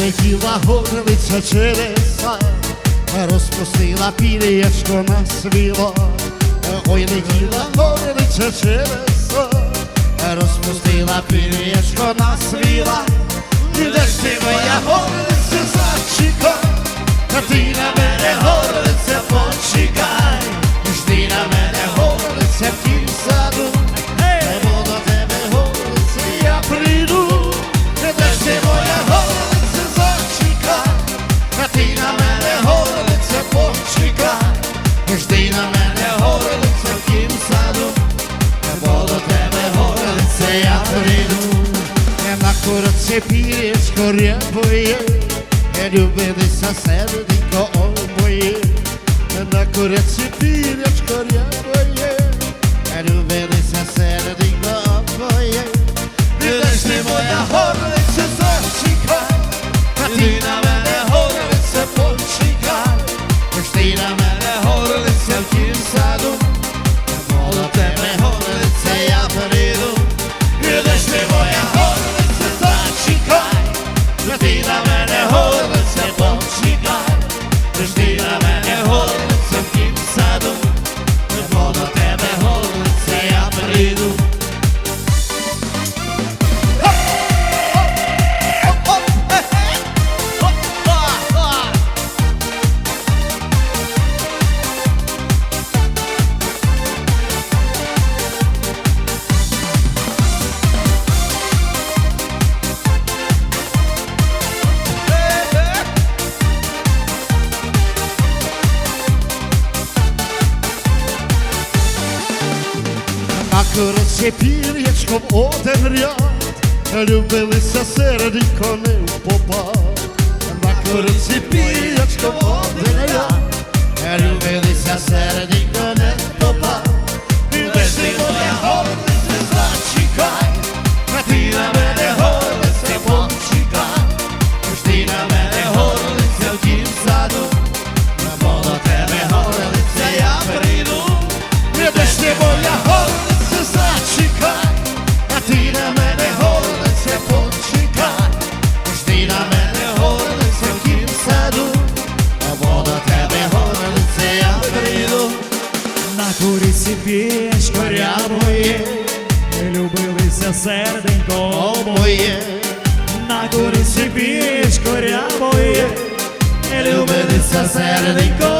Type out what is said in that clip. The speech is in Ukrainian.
Прилетіла горлиця через сад, розпустила пір'ячко на свіло. Ой, летіла горлиця через сад, розпустила пір'ячко на свіло. І де ж ти моя горлиця На курці пірічко рябує, любилися серденько обоє. На курці пірічко рябує, любилися серденько обоє. Підеш ти моя горлиця зачекай, жди на мене горлиця Курці пір'ячком один ряд, любилися серденько не в попад. На коротше пір'ячком один ряд, На куріці моє, любилися серденько. Моє На куріці пічко рябує, любилися серденько.